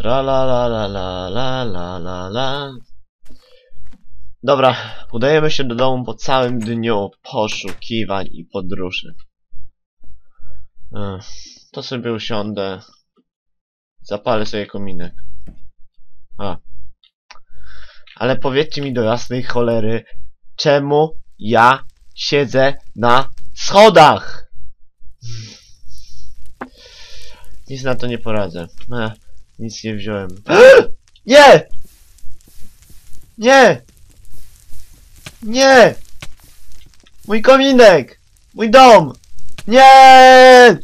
Tra la la la la la la la la. Dobra, udajemy się do domu po całym dniu poszukiwań i podróży. To sobie usiądę. Zapalę sobie kominek. A. Ale powiedzcie mi do jasnej cholery, czemu ja siedzę na schodach? Nic na to nie poradzę. Ech, nic nie wziąłem. Nie! Nie! Nie! Mój kominek! Mój dom! Nie!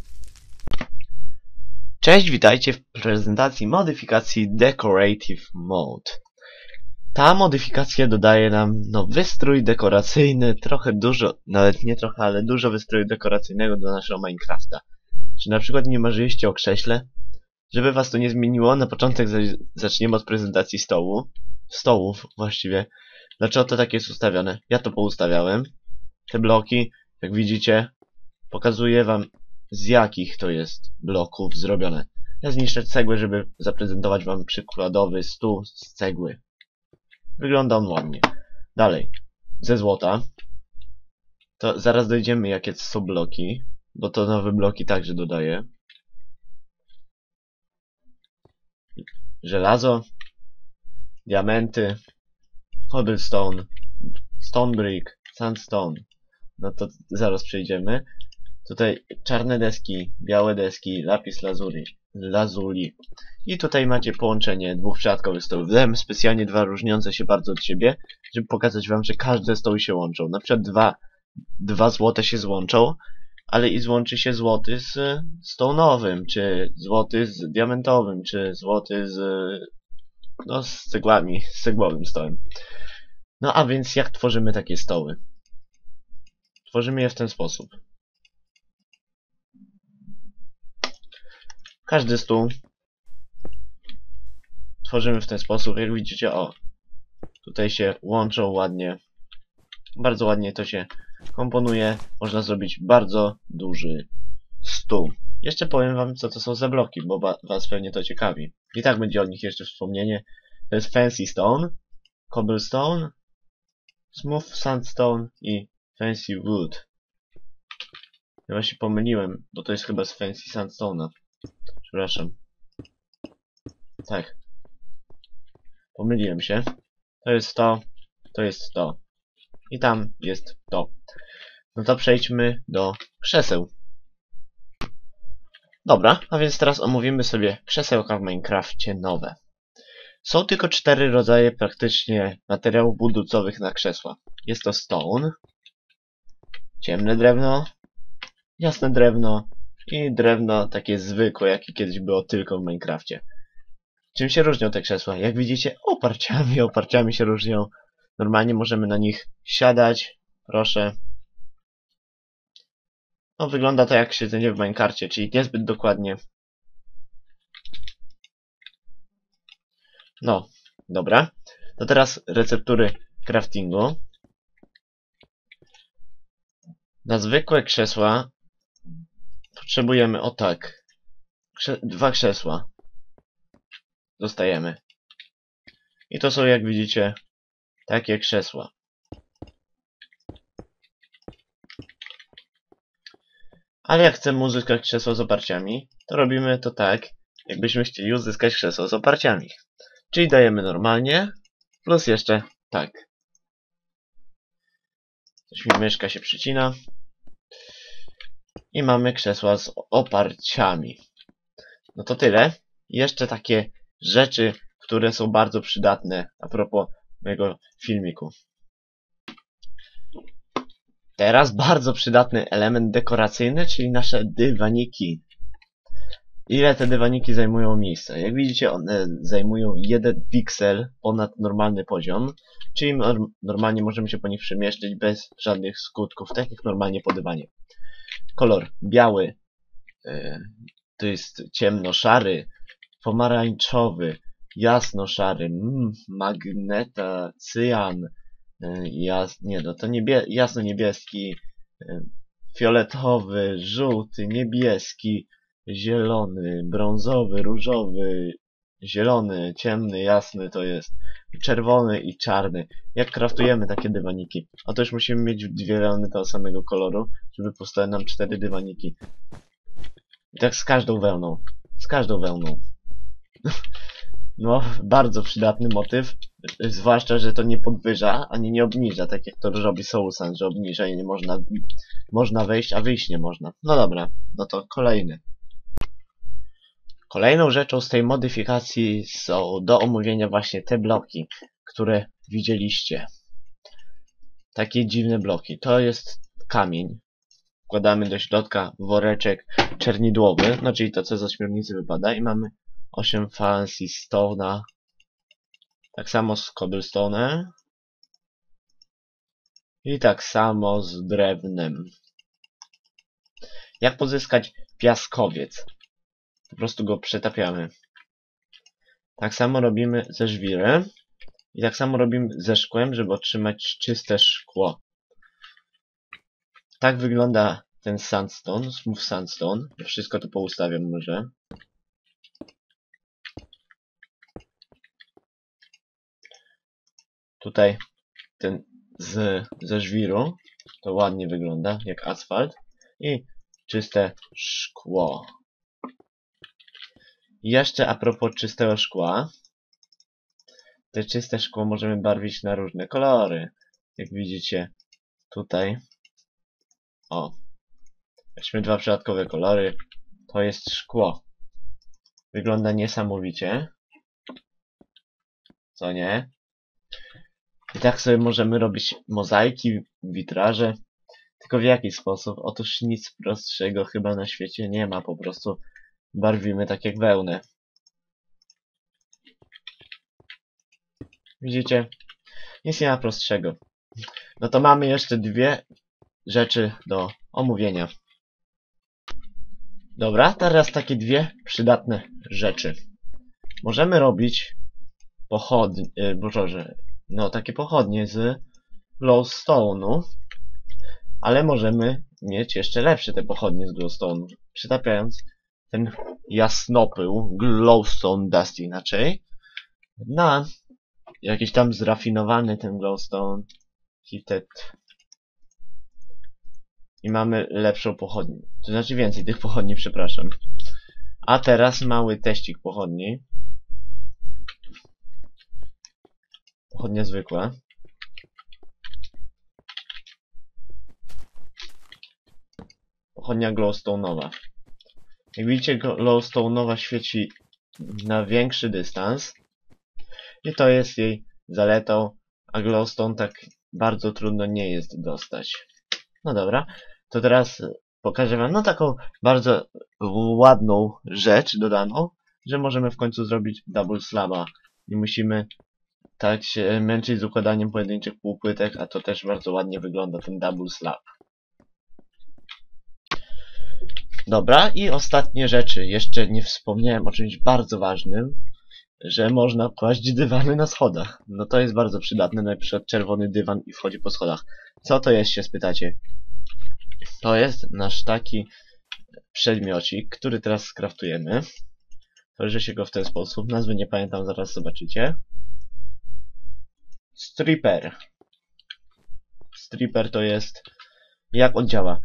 Cześć, witajcie w prezentacji modyfikacji Decorative Mode. Ta modyfikacja dodaje nam no, wystrój dekoracyjny, trochę dużo, nawet nie trochę, ale dużo wystroju dekoracyjnego do naszego Minecrafta. Czy na przykład nie marzyliście o krześle? Żeby was to nie zmieniło, na początek za- zaczniemy od prezentacji stołu. Stołów właściwie. Dlaczego to tak jest ustawione? Ja to poustawiałem. Te bloki, jak widzicie, pokazuję wam z jakich to jest bloków zrobione. Ja zniszczę cegłę, żeby zaprezentować wam przykładowy stół z cegły. Wygląda on ładnie. Dalej. Ze złota. To zaraz dojdziemy jakie są bloki, bo to nowe bloki także dodaję. Żelazo, diamenty, cobblestone, stone brick, sandstone. No to zaraz przejdziemy. Tutaj czarne deski, białe deski, lapis lazuli, lazuli. I tutaj macie połączenie dwóch przypadkowych stołów. Dałem specjalnie dwa różniące się bardzo od siebie, żeby pokazać wam, że każde stoły się łączą. Na przykład dwa, dwa złote się złączą, ale i złączy się złoty z stone'owym, czy złoty z diamentowym, czy złoty z no z cegłami, z stołem. No a więc jak tworzymy takie stoły? Tworzymy je w ten sposób. Każdy stół tworzymy w ten sposób. Jak widzicie, o, tutaj się łączą ładnie. Bardzo ładnie to się komponuje. Można zrobić bardzo duży stół. Jeszcze powiem wam, co to są za bloki, bo wa was pewnie to ciekawi. I tak będzie o nich jeszcze wspomnienie. To jest Fancy Stone, Cobblestone, Smooth Sandstone i Fancy Wood. Ja właśnie pomyliłem, bo to jest chyba z Fancy Sandstone'a. Przepraszam. Tak. Pomyliłem się. To jest to, to jest to. I tam jest to. No to przejdźmy do krzeseł. Dobra, a więc teraz omówimy sobie krzesełka w Minecrafcie nowe. Są tylko cztery rodzaje praktycznie materiałów budulcowych na krzesła. Jest to stone, ciemne drewno, jasne drewno i drewno takie zwykłe, jakie kiedyś było tylko w Minecrafcie. Czym się różnią te krzesła? Jak widzicie, oparciami, oparciami się różnią. Normalnie możemy na nich siadać. Proszę. No, wygląda to jak siedzenie w Minecarcie, czyli niezbyt dokładnie. No, dobra. To teraz receptury craftingu. Na zwykłe krzesła potrzebujemy, o tak, krze dwa krzesła. Dostajemy. I to są, jak widzicie, takie krzesła. Ale jak chcemy uzyskać krzesło z oparciami, to robimy to tak, jakbyśmy chcieli uzyskać krzesło z oparciami. Czyli dajemy normalnie, plus jeszcze tak. Coś mi myszka się przycina. I mamy krzesła z oparciami. No to tyle. Jeszcze takie rzeczy, które są bardzo przydatne a propos mojego filmiku. Teraz bardzo przydatny element dekoracyjny, czyli nasze dywaniki. Ile te dywaniki zajmują miejsca? Jak widzicie, one zajmują jeden piksel ponad normalny poziom, czyli norm normalnie możemy się po nich przemieszczać bez żadnych skutków, tak jak normalnie po dywanie. Kolor biały, yy, to jest ciemno-szary, pomarańczowy, jasno-szary, mm, magneta, cyjan, yy, jas nie no, to niebie jasno-niebieski, yy, fioletowy, żółty, niebieski, zielony, brązowy, różowy, zielony, ciemny, jasny to jest czerwony i czarny. Jak kraftujemy takie dywaniki? Otóż musimy mieć dwie wełny tego samego koloru, żeby powstały nam cztery dywaniki. I tak z każdą wełną. Z każdą wełną. No, bardzo przydatny motyw. Zwłaszcza, że to nie podwyża, ani nie obniża, tak jak to robi Soulsan, że obniża i nie można, można wejść, a wyjść nie można. No dobra, no to kolejny. Kolejną rzeczą z tej modyfikacji są do omówienia właśnie te bloki, które widzieliście. Takie dziwne bloki. To jest kamień. Wkładamy do środka woreczek czernidłowy, no czyli to co z ośmiornicy wypada i mamy 8 fancy stone'a. Tak samo z cobblestone'em. I tak samo z drewnem. Jak pozyskać piaskowiec? Po prostu go przetapiamy. Tak samo robimy ze żwirem. I tak samo robimy ze szkłem, żeby otrzymać czyste szkło. Tak wygląda ten sandstone, smooth sandstone. Wszystko tu poustawiam może. Tutaj ten z, ze żwiru to ładnie wygląda, jak asfalt. I czyste szkło. I jeszcze a propos czystego szkła. Te czyste szkło możemy barwić na różne kolory. Jak widzicie tutaj. O. Weźmy dwa przypadkowe kolory. To jest szkło. Wygląda niesamowicie. Co nie? I tak sobie możemy robić mozaiki, witraże. Tylko w jaki sposób? Otóż nic prostszego chyba na świecie nie ma. Po prostu barwimy tak jak wełnę. Widzicie? Nic nie ma prostszego. No to mamy jeszcze dwie rzeczy do omówienia. Dobra, teraz takie dwie przydatne rzeczy. Możemy robić pochodnie, yy, boże, no takie pochodnie z glowstone'u, ale możemy mieć jeszcze lepsze te pochodnie z glowstone'u, przytapiając ten jasnopył, glowstone dust inaczej, na jakiś tam zrafinowany ten glowstone heated i mamy lepszą pochodnię. To znaczy więcej tych pochodni, przepraszam. A teraz mały teścik pochodni. Pochodnia zwykła. Pochodnia glowstone'owa. Jak widzicie, glowstone'owa świeci na większy dystans. I to jest jej zaletą, a glowstone tak bardzo trudno nie jest dostać. No dobra, to teraz pokażę wam no taką bardzo ładną rzecz dodaną, że możemy w końcu zrobić double slaba. Nie musimy tak się męczyć z układaniem pojedynczych półpłytek, a to też bardzo ładnie wygląda ten double slab. Dobra, i ostatnie rzeczy. Jeszcze nie wspomniałem o czymś bardzo ważnym, że można kłaść dywany na schodach. No to jest bardzo przydatne, na przykład czerwony dywan i wchodzi po schodach. Co to jest, się spytacie? To jest nasz taki przedmiocik, który teraz skraftujemy. Tworzy się go w ten sposób. Nazwy nie pamiętam, zaraz zobaczycie. Stripper. Stripper to jest... Jak on działa?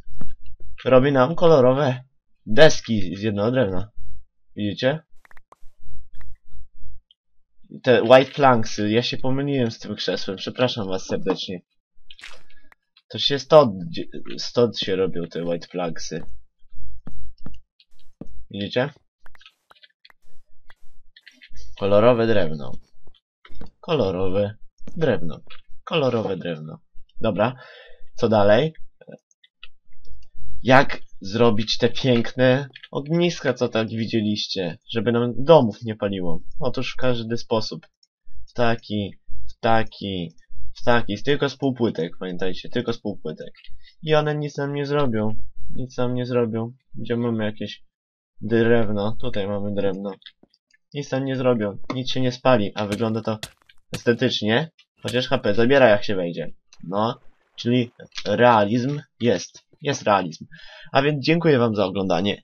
Robi nam kolorowe deski z jednego drewna. Widzicie? Te white planksy. Ja się pomyliłem z tym krzesłem. Przepraszam was serdecznie. To się stąd, stąd się robią te white planksy. Widzicie? Kolorowe drewno. Kolorowe drewno. Kolorowe drewno. Dobra. Co dalej? Jak zrobić te piękne ogniska, co tak widzieliście, żeby nam domów nie paliło? Otóż w każdy sposób. W taki, w taki, w taki, tylko z półpłytek, pamiętajcie, tylko z półpłytek. I one nic nam nie zrobią. Nic nam nie zrobią. Gdzie mamy jakieś drewno? Tutaj mamy drewno. Nic nam nie zrobią. Nic się nie spali, a wygląda to estetycznie. Chociaż HP zabiera jak się wejdzie. No, czyli realizm jest. Jest realizm. A więc dziękuję wam za oglądanie.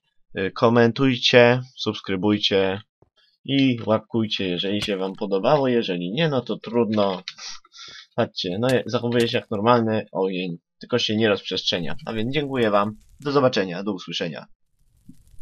Komentujcie, subskrybujcie i łapkujcie, jeżeli się wam podobało, jeżeli nie, no to trudno. Patrzcie, no zachowuje się jak normalny ogień, tylko się nie rozprzestrzenia. A więc dziękuję wam, do zobaczenia, do usłyszenia.